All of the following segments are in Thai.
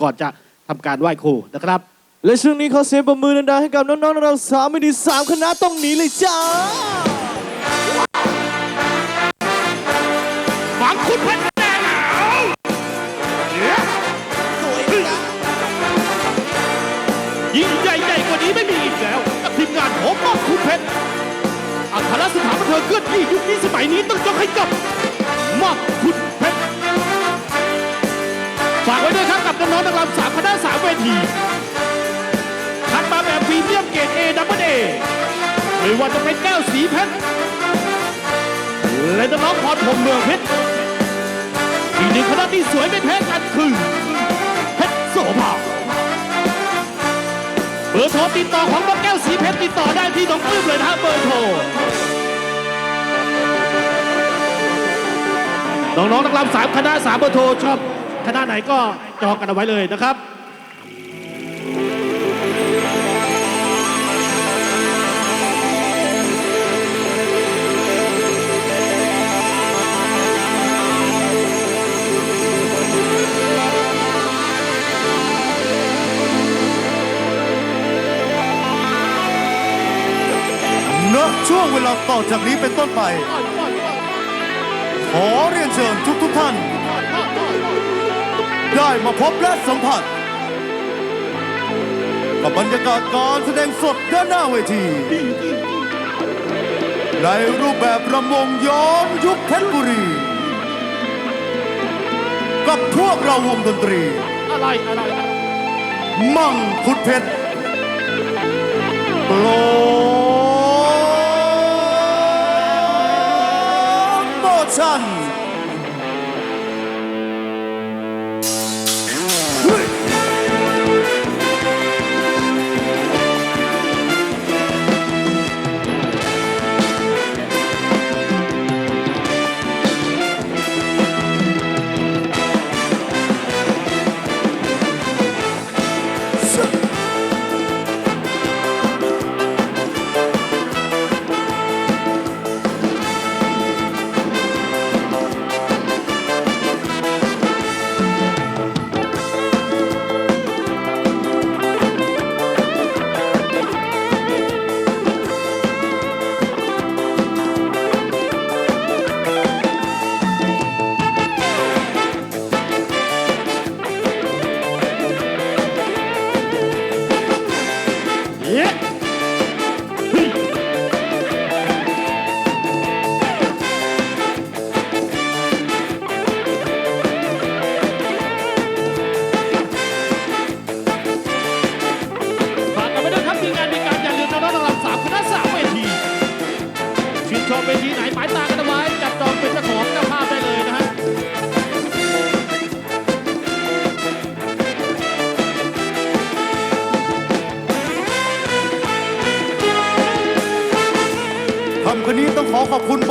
ก่อนจะทำการไหว้ครูนะครับ และช่วงนี้ขอเสียงประมือดังๆให้กับน้องๆเราสามไม่ดีสามคณะต้องหนีเลยจ้าหวังคุณเพชรแน่หนาวยิ่งใหญ่ใหญ่กว่านี้ไม่มีอีกแล้วกับทีมงานของมอบคุณเพชรอัครสถานบันเทิงเคลื่อนที่ยุคนี้สมัยนี้ต้องยกให้กับ ทีคัดมาแบบพรีเมียมเกรดเอดับเบิลเอไม่ว่าจะเป็นแก้วสีเพชรและน้องพรพรมเมืองเพชรอีกหนึ่งคณะที่สวยไม่แพ้กันคือเพชรโสภาเบอร์โทรติดต่อของน้องแก้วสีเพชรติดต่อได้ที่น้องปลื้มเลยนะฮะเบอร์โทรน้องๆนักรำสามคณะสามเบอร์โทรชอบคณะไหนก็จองกันเอาไว้เลยนะครับ เวลาต่อจากนี้เป็นต้นไป ขอเรียนเชิญทุกทุกๆท่าน ได้มาพบและสัมผัส กับบรรยากาศการแสดงสดด้านหน้าเวที ในรูปแบบระมงย้อนยุคเพชรบุรี กับพวกเราวงดนตรี อะไรอะไรมั่งคุดเพชรโปร โ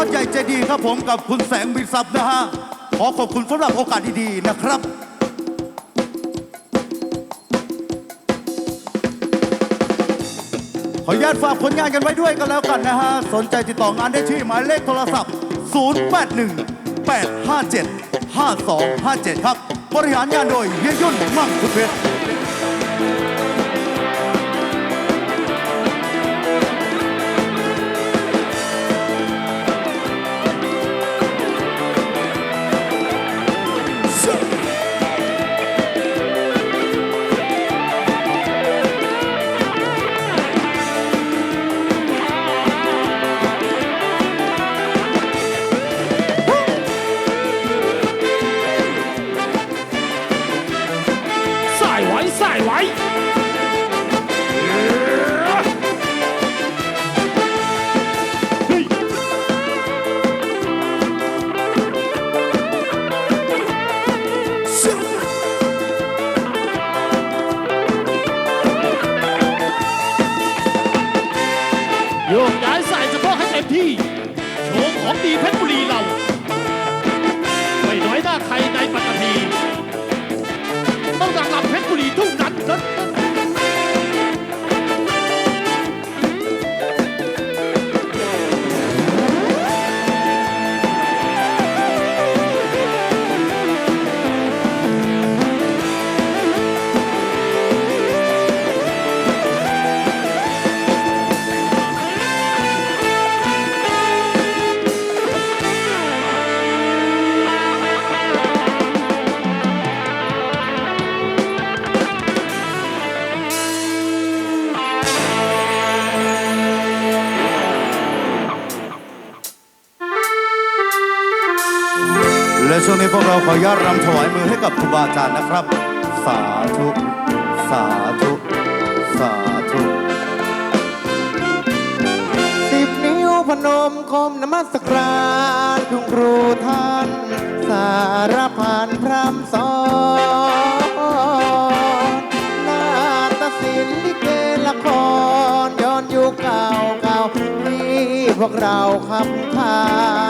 อขอบคุณบอสใหญ่ใจดีครับผมกับคุณแสงบินซับนะฮะ ขอขอบคุณสำหรับโอกาสดีๆนะครับขออนุญาตฝากผลงานกันไว้ด้วยกันแล้วกันนะฮะ สนใจติดต่องานได้ที่หมายเลขโทรศัพท์ 081 857 5257 ครับ บริหารงานโดยเฮียยุ่นมั่งคุณเพชร สายไว้สายไว้โยกย้ายสายสะโพกให้เต็มที่ โชว์ของดีเพชรบุรีเรา ช่วงนี้พวกเราขออนุญาตรำถวายมือให้กับครูบาอาจารย์นะครับ สาธุ สาธุ สาธุสิบนิ้วพนมคมนมัสการคุณครูท่าน สารพันพรำสอนนาฏศิลป์ลิเกละครย้อนยุคเก่าเก่าที่พวกเราคำพาน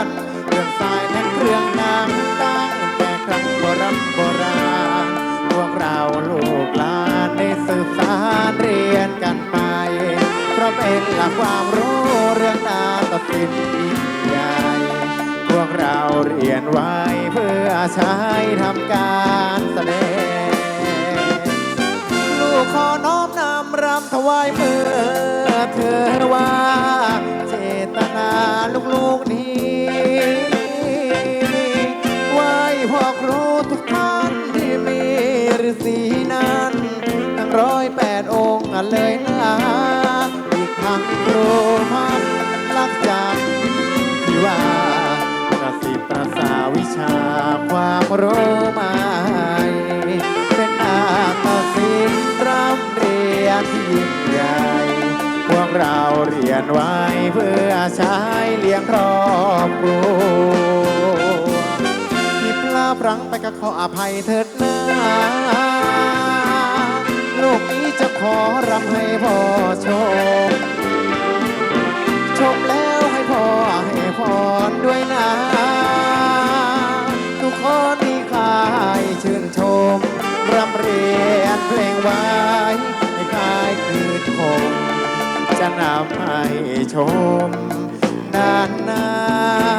เป็นหลักความรู้เรื่องนาฏศิลป์ยิ่งใหญ่พวกเราเรียนไว้เพื่อใช้ทำการแสดง ลูกขอน้อมนำรำถวายเมื่อเธอว่า เจตนาลูกๆนี้ไหว้พ่อครูทุกท่านที่มีฤาษีนั้น ทั้งร้อยแปดองค์เลยนะ กทั้งครูพันลักจำที่ว่าประสิทธิ์ประสาวิชาความโรู้ใหม่เป็นอาตศิลป์ร่ำเรียนที่ยิ่งใหญ่พวกเราเรียนไว้เพื่อใช้เลี้ยงครอบครัวที่พลาดพลั้งไปก็ขออภัยเถิดนะโลกนี้จะขอรำให้พ่อชม เรียนเพลงไว้ให้ขายคือทงจะนำให้ชมนานๆ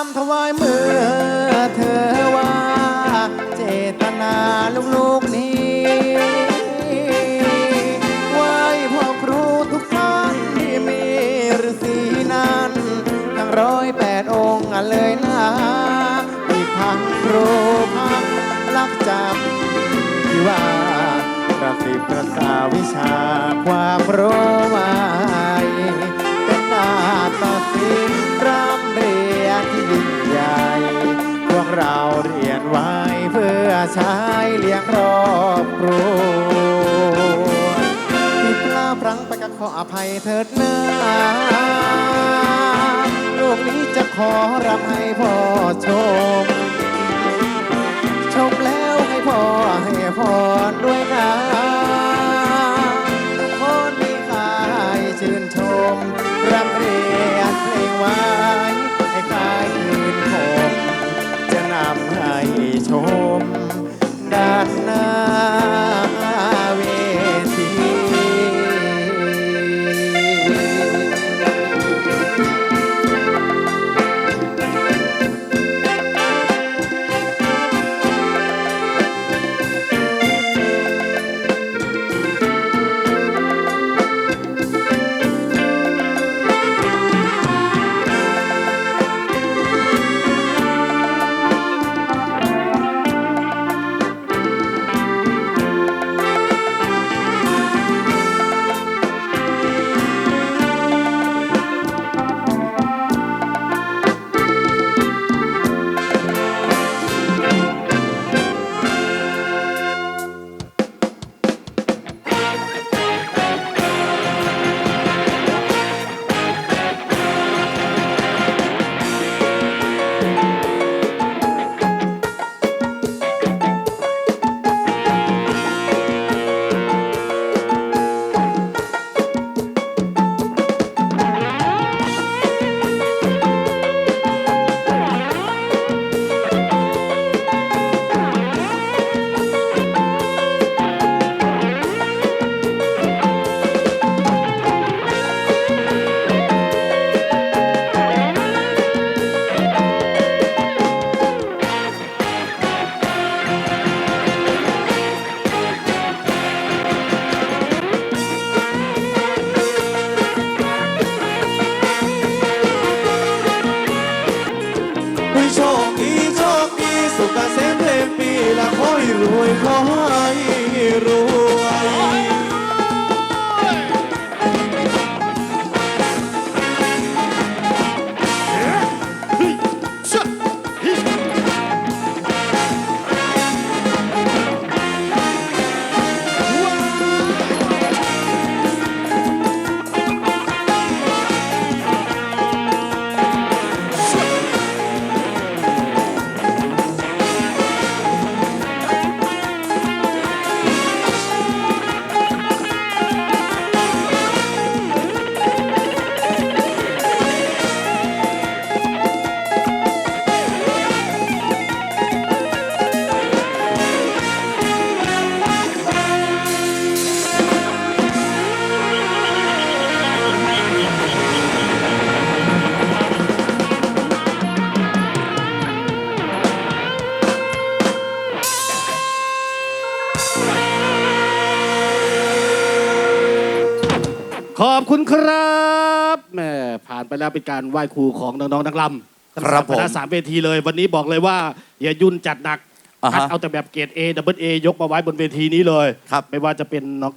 ำรำถวายมือเธอว่า เจตนาลูกๆนี้ไหวพ่อครูทุกท่านที่มีฤาษีนั้นทั้งร้อยแปดองค์เลยนะอีกทั้งครูพักลักจำที่ว่าประสิประสาวิชาความรู้ให ใช้เลี้ยงรอบครัวที่พลาดพลั้งไปก็ขออภัยเถิดนะลูกนี้จะขอรำให้พ่อชม Oh. ขอบคุณครับแหม่ผ่านไปแล้วเป็นการไหว้ครูของน้องๆนักลำทั้งครับสามคณะผมสามเวทีเลย วันนี้บอกเลยว่าเฮียยุ่นจัดหนักอ่าฮะคัดเอาแต่แบบเกรด A ดับเบิลเอยกมาไว้บนเวทีนี้เลย ครับ ไม่ว่าจะเป็นน้อง